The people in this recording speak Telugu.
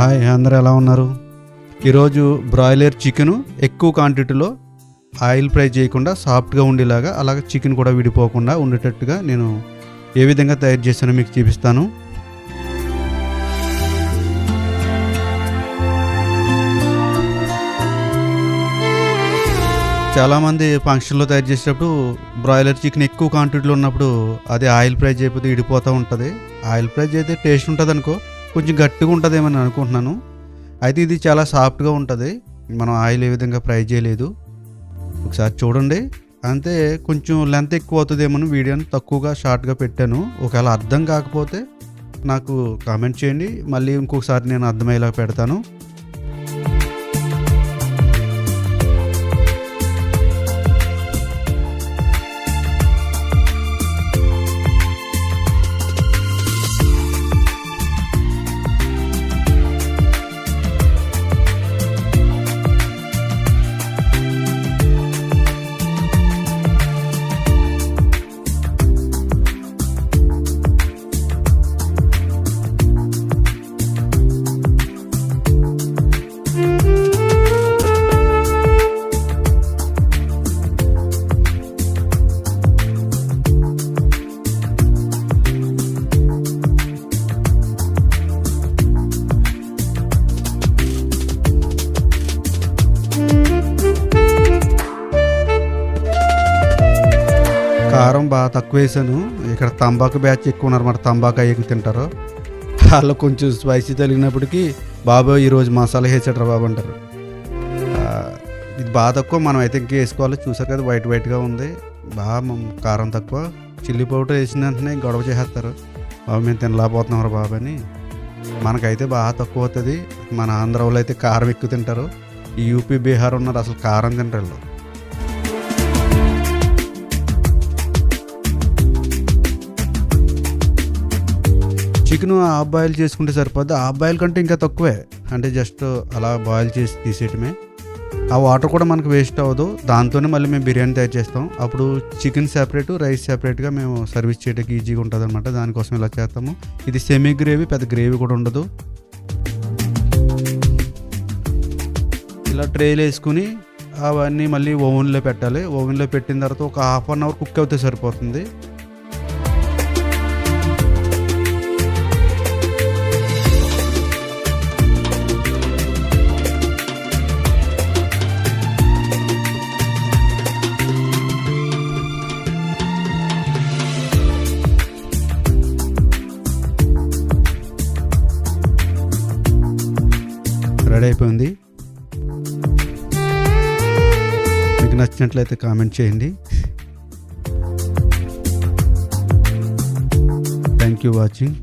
హాయ్ అందరూ ఎలా ఉన్నారు? ఈరోజు బ్రాయిలర్ చికెను ఎక్కువ క్వాంటిటీలో ఆయిల్ ఫ్రై చేయకుండా సాఫ్ట్గా ఉండేలాగా అలాగే చికెన్ కూడా విడిపోకుండా ఉండేటట్టుగా నేను ఏ విధంగా తయారు చేశానో మీకు చూపిస్తాను. చాలామంది ఫంక్షన్లో తయారు చేసేటప్పుడు బ్రాయిలర్ చికెన్ ఎక్కువ క్వాంటిటీలో ఉన్నప్పుడు అది ఆయిల్ ఫ్రై చేయకపోతే ఇడిపోతూ ఉంటుంది. ఆయిల్ ఫ్రై చేస్తే టేస్ట్ ఉంటుంది అనుకో కొంచెం గట్టిగా ఉంటుందేమని అనుకుంటున్నాను. అయితే ఇది చాలా సాఫ్ట్గా ఉంటుంది. మనం ఆయిల్ ఏ విధంగా ఫ్రై చేయలేదు. ఒకసారి చూడండి. అంతే కొంచెం లెంత్ ఎక్కువ అవుతుందేమో వీడియోని తక్కువగా షార్ట్గా పెట్టాను. ఒకవేళ అర్థం కాకపోతే నాకు కామెంట్ చేయండి. మళ్ళీ ఇంకొకసారి నేను అర్థమయ్యేలా పెడతాను. కారం బాగా తక్కువ వేసాను ఇక్కడ తంబాకు బ్యాచ్ ఎక్కువ ఉన్నారు మరి తంబాకు అయ్యి తింటారు. వాళ్ళు కొంచెం స్పైసీ తగిలినప్పటికీ బాబు ఈరోజు మసాలా వేసాడు బాబు అంటారు. ఇది బాగా తక్కువ మనం అయితే ఇంకా వేసుకోవాలి. చూసారు కదా వైట్ వైట్గా ఉంది. బాగా కారం తక్కువ. చిల్లీ పౌడర్ వేసిన వెంటనే గొడవ చేసేస్తారు. బాబు మేము తినలేకపోతున్నాం రా బాబు అని. మనకైతే బాగా తక్కువ అవుతుంది. మన ఆంధ్ర వాళ్ళు అయితే కారం ఎక్కువ తింటారు. ఈ యూపీ బీహార్ ఉన్నారు అసలు కారం తింటారు చికెన్ హాఫ్ బాయిల్ చేసుకుంటే సరిపోద్ది. హాఫ్ బాయిల్ కంటే ఇంకా తక్కువే. అంటే జస్ట్ అలా బాయిల్ చేసి తీసేయటమే. ఆ వాటర్ కూడా మనకు వేస్ట్ అవ్వదు. దాంతోనే మళ్ళీ మేము బిర్యానీ తయారు చేస్తాం. అప్పుడు చికెన్ సెపరేట్ రైస్ సెపరేట్గా మేము సర్వీస్ చేయడానికి ఈజీగా ఉంటుంది అనమాట దానికోసం ఇలా చేస్తాము. ఇది సెమీ గ్రేవీ పెద్ద గ్రేవీ కూడా ఉండదు. ఇలా ట్రేలు వేసుకుని అవన్నీ మళ్ళీ ఓవెన్లో పెట్టాలి. ఓవెన్లో పెట్టిన తర్వాత ఒక హాఫ్ అన్ అవర్ కుక్ అవుతే సరిపోతుంది. రెడీ అయిపోయింది మీకు నచ్చినట్లయితే కామెంట్ చేయండి. Thank you watching